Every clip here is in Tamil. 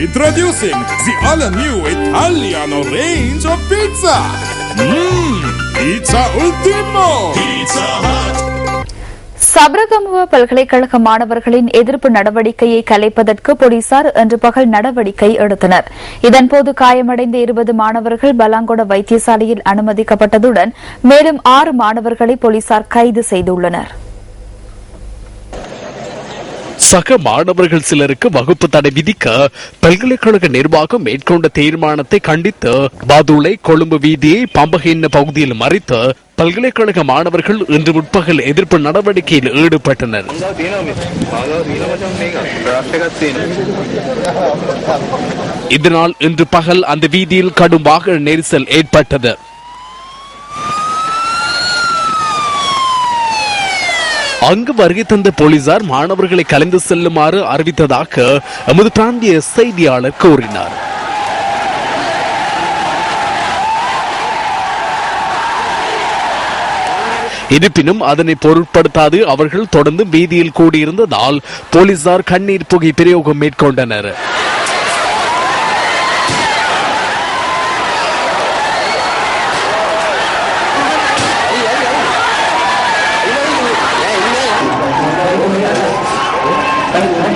Introducing the all-new Italiano range of pizza. Mmm, Pizza Ultimo. Pizza Hut. Sabaragamuwa பல்கலைக்கழக மாணவர்களின் எதிர்ப்பு நடவடிக்கையை கலைப்பதற்கு போலீசார் இன்று பகல் நடவடிக்கை எடுத்தனர் இதன்போது காயமடைந்த இருபது மாணவர்கள் பலாங்கொட வைத்தியசாலையில் அனுமதிக்கப்பட்டதுடன் மேலும் ஆறு மாணவர்களை போலீசார் கைது செய்துள்ளனர் சக மாணவர்கள் சிலருக்கு வகுப்பு தடை விதிக்க பல்கலைக்கழக நிர்வாகம் மேற்கொண்ட தீர்மானத்தை கண்டித்து பாதுளை கொழும்பு வீதியை பம்பகையின பகுதியில் மறித்து பல்கலைக்கழக மாணவர்கள் இன்று உட்பகல் எதிர்ப்பு நடவடிக்கையில் ஈடுபட்டனர். இதனால் இன்று பகல் அந்த வீதியில் கடும் வாகன நெரிசல் ஏற்பட்டது. அங்கு வருகை தந்த போலீசார் மாணவர்களை கலந்து செல்லுமாறு அறிவித்ததாக எமது பிராந்திய செய்தியாளர் கூறினார். இருப்பினும் அதனை பொருட்படுத்தாது அவர்கள் தொடர்ந்து வீதியில் கூடியிருந்ததால் போலீசார் கண்ணீர் புகை பிரயோகம் மேற்கொண்டனர்.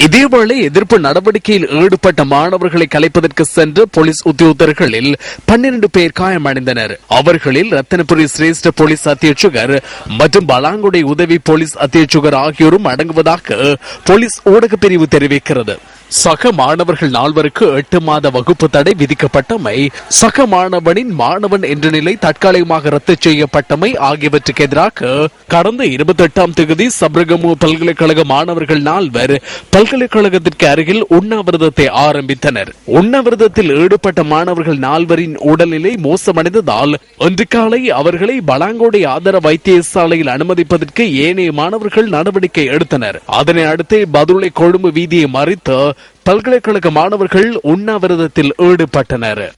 இதேவேளை எதிர்ப்பு நடவடிக்கையில் ஈடுபட்ட மாணவர்களை கலைப்பதற்கு சென்ற போலீஸ் உத்தியோகர்களில் பன்னிரண்டு பேர் காயமடைந்தனர். அவர்களில் ரத்தனபுரி சிரேஷ்ட போலீஸ் அத்தியட்சகர் மற்றும் பலாங்குடை உதவி போலீஸ் அத்தியட்சகர் ஆகியோரும் அடங்குவதாக போலீஸ் ஊடகப் பிரிவு தெரிவிக்கிறது. சக மாணவர்கள் நால்வருக்கு எட்டு மாத வகுப்பு தடை விதிக்கப்பட்டமை சக மாணவனின் மாணவன் என்ற நிலை தற்காலிகமாக ரத்து செய்யப்பட்டமை ஆகியவற்றுக்கு எதிராக கடந்த இருபத்தி எட்டாம் தேதி சப்ரகமு பல்கலைக்கழக மாணவர்கள் நால்வர் பல்கலைக்கழகத்திற்கு அருகில் உண்ணாவிரதத்தை ஆரம்பித்தனர். உண்ணாவிரதத்தில் ஈடுபட்ட மாணவர்கள் நால்வரின் உடல்நிலை மோசமடைந்ததால் இன்று காலை அவர்களை பலாங்கோடை ஆதர வைத்தியசாலையில் அனுமதிப்பதற்கு ஏனைய மாணவர்கள் நடவடிக்கை எடுத்தனர். அதனை அடுத்து பதுளை கொழும்பு வீதியை மறித்து பல்கலைக்கழக மாணவர்கள் உண்ணாவிரதத்தில் ஈடுபட்டனர்.